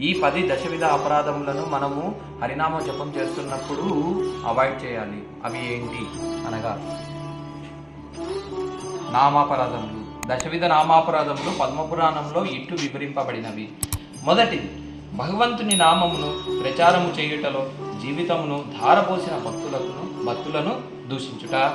ఈ పది దశవిధ అపరాధములను మనము హరినామ జపం చేస్తున్నప్పుడు అవాయిడ్ చేయాలి. అవి ఏంటి? అనగా నామాపరాధములు. దశవిధ నామాపరాధములు పద్మపురాణంలో ఇట్టు వివరింపబడినవి. మొదటిది భగవంతుని నామమును ప్రచారము చేయుటలో జీవితమును ధారపోసిన భక్తులకు భక్తులను దూషించుట.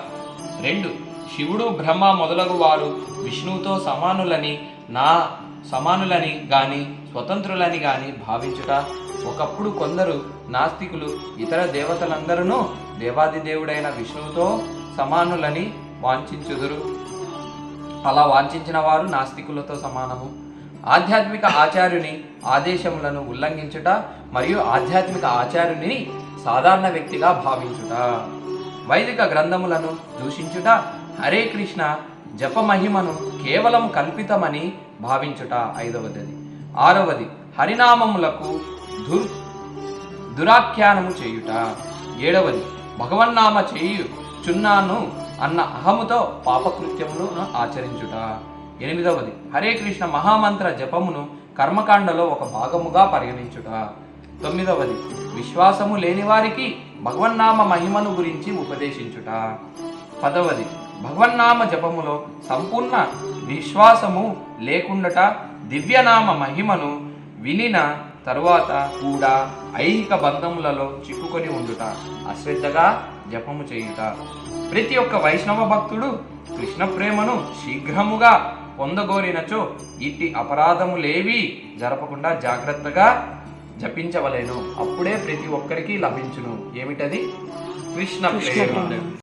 రెండు శివుడు బ్రహ్మ మొదలగు వారు విష్ణువుతో సమానులని నా సమానులని గాని స్వతంత్రులని గాని భావించుట. ఒకప్పుడు కొందరు నాస్తికులు ఇతర దేవతలందరూ దేవాది దేవుడైన విష్ణువుతో సమానులని వాంఛించుదురు. అలా వాంఛించిన వారు నాస్తికులతో సమానము. ఆధ్యాత్మిక ఆచార్యుని ఆదేశములను ఉల్లంఘించుట మరియు ఆధ్యాత్మిక ఆచార్యుని సాధారణ వ్యక్తిగా భావించుట. వైదిక గ్రంథములను దూషించుట. హరే కృష్ణ జపమహిమను కేవలం కల్పితమని భావించుట ఐదవది. ఆరవది హరినామములకు దుర్ దురాఖ్యానము చేయుట. ఏడవది భగవన్నామ చేయు చున్నాను అన్న అహముతో పాపకృత్యమును ఆచరించుట. ఎనిమిదవది హరే కృష్ణ మహామంత్ర జపమును కర్మకాండలో ఒక భాగముగా పరిగణించుట. తొమ్మిదవది విశ్వాసము లేని వారికి భగవన్నామ మహిమను గురించి ఉపదేశించుట. పదవది భగవన్నామ జపములో సంపూర్ణ విశ్వాసము లేకుండట దివ్యనామ మహిమను వినిన తరువాత కూడా ఐహిక బంధములలో చిక్కుకొని ఉండుట అశ్రద్ధగా జపము చేయుట. ప్రతి ఒక్క వైష్ణవ భక్తుడు కృష్ణ ప్రేమను శీఘ్రముగా పొందగోరినచో ఇట్టి అపరాధములేవి జరపకుండా జాగ్రత్తగా జపించవలేను. అప్పుడే ప్రతి ఒక్కరికి లభించును. ఏమిటది? కృష్ణ ప్రేమ.